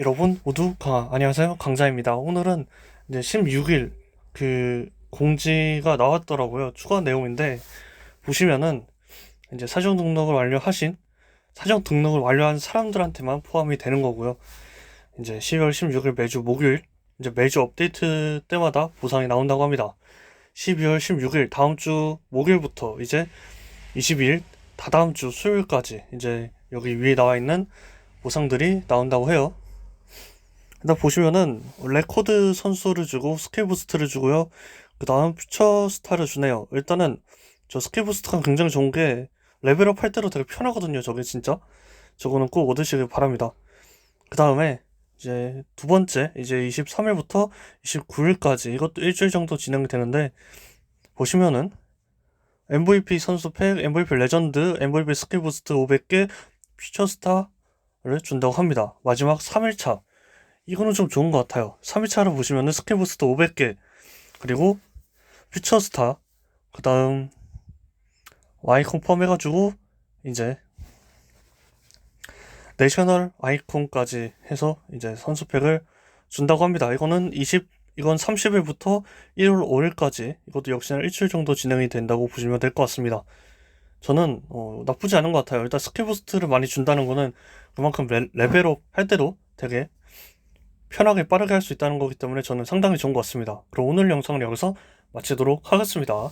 여러분 모두 강 안녕하세요 강자입니다. 오늘은 이제 16일 그 공지가 나왔더라고요. 추가 내용인데 보시면은 이제 사전 등록을 완료하신 사전 등록을 완료한 사람들한테만 포함이 되는 거고요. 이제 12월 16일 매주 목요일 이제 매주 업데이트 때마다 보상이 나온다고 합니다. 12월 16일 다음 주 목요일부터 이제 22일 다다음 주 수요일까지 이제 여기 위에 나와 있는 보상들이 나온다고 해요. 일단 보시면은 레코드 선수를 주고 스킬 부스트를 주고요. 그 다음 퓨처 스타를 주네요. 일단은 저 스킬 부스트가 굉장히 좋은 게 레벨업 할 때로 되게 편하거든요. 저게 진짜. 저거는 꼭 얻으시길 바랍니다. 그 다음에 이제 두 번째 이제 23일부터 29일까지 이것도 일주일 정도 진행이 되는데 보시면은 MVP 선수 팩, MVP 레전드, MVP 스킬 부스트 500개, 퓨처 스타를 준다고 합니다. 마지막 3일차. 이거는 좀 좋은 것 같아요. 3일차를 보시면은 스킬 부스트 500개, 그리고 퓨처 스타, 그 다음 Y 컨펌 해가지고 이제 내셔널 아이콘까지 해서 이제 선수팩을 준다고 합니다. 이거는 20, 이건 30일부터 1월 5일까지 이것도 역시나 일주일 정도 진행이 된다고 보시면 될 것 같습니다. 저는 어, 나쁘지 않은 것 같아요. 일단 스킬 부스트를 많이 준다는 거는 그만큼 레, 레벨업 할 때도 되게 편하게 빠르게 할 수 있다는 거기 때문에 저는 상당히 좋은 것 같습니다. 그럼 오늘 영상을 여기서 마치도록 하겠습니다.